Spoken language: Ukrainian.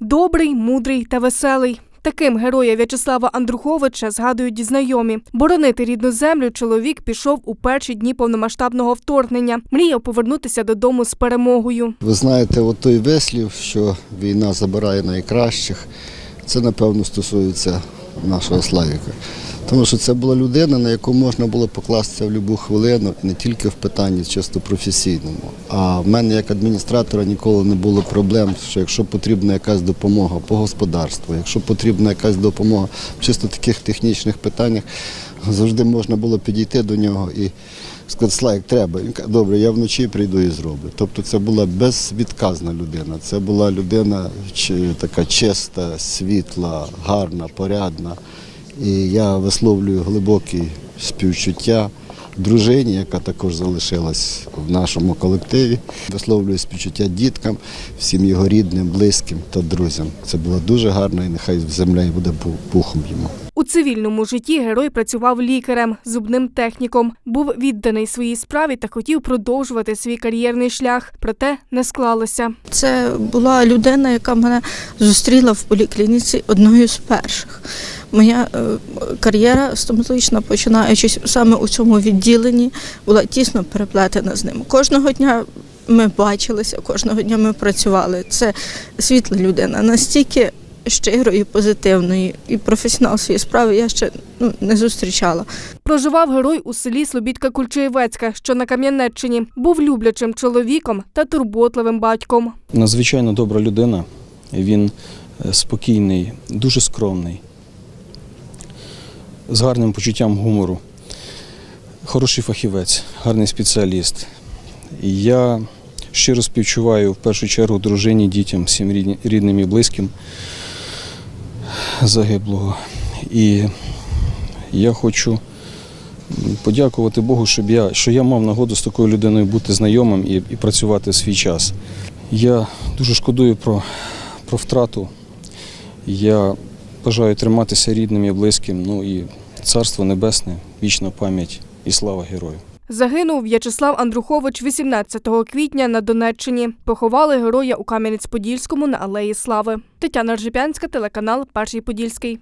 Добрий, мудрий та веселий. Таким героя В'ячеслава Андруховича згадують знайомі. Боронити рідну землю чоловік пішов у перші дні повномасштабного вторгнення. Мріяв повернутися додому з перемогою. Ви знаєте, от той вислів, що війна забирає найкращих, це напевно стосується нашого Славіка. Тому що це була людина, на яку можна було покластися в будь-яку хвилину, не тільки в питанні чисто професійному. А в мене як адміністратора ніколи не було проблем, що якщо потрібна якась допомога по господарству, якщо потрібна якась допомога в чисто таких технічних питаннях, завжди можна було підійти до нього і сказати, Слайк, треба. Він каже, добре, я вночі прийду і зроблю. Тобто це була безвідказна людина. Це була людина така чиста, світла, гарна, порядна. І я висловлюю глибокі співчуття дружині, яка також залишилась в нашому колективі. Висловлюю співчуття діткам, всім його рідним, близьким та друзям. Це було дуже гарно і нехай земля і буде пу- пухом йому. У цивільному житті герой працював лікарем, зубним техніком, був відданий своїй справі та хотів продовжувати свій кар'єрний шлях, проте не склалося. Це була людина, яка мене зустріла в поліклініці одною з перших. Моя е, кар'єра стоматологічна, починаючись саме у цьому відділенні, була тісно переплетена з ним. Кожного дня ми бачилися, кожного дня ми працювали. Це світла людина, настільки щирої, позитивної і професіонал своєї справи я ще ну, не зустрічала. Проживав герой у селі Слобідка Кульчаєвецька, що на Кам'янеччині. Був люблячим чоловіком та турботливим батьком. Надзвичайно добра людина. Він е, спокійний, дуже скромний, з гарним почуттям гумору, хороший фахівець, гарний спеціаліст. Я щиро співчуваю в першу чергу дружині, дітям, всім рідним і близьким загиблого. І я хочу подякувати Богу, щоб я, що я мав нагоду з такою людиною бути знайомим і, і працювати в свій час. Я дуже шкодую про, про втрату. Я бажаю триматися рідним і близьким. Ну і царство небесне, вічна пам'ять і слава герою. Загинув В'ячеслав Андрухович 18 квітня на Донеччині. Поховали героя у Кам'янець-Подільському на Алеї Слави. Тетяна Ржепянська, телеканал Перший Подільський.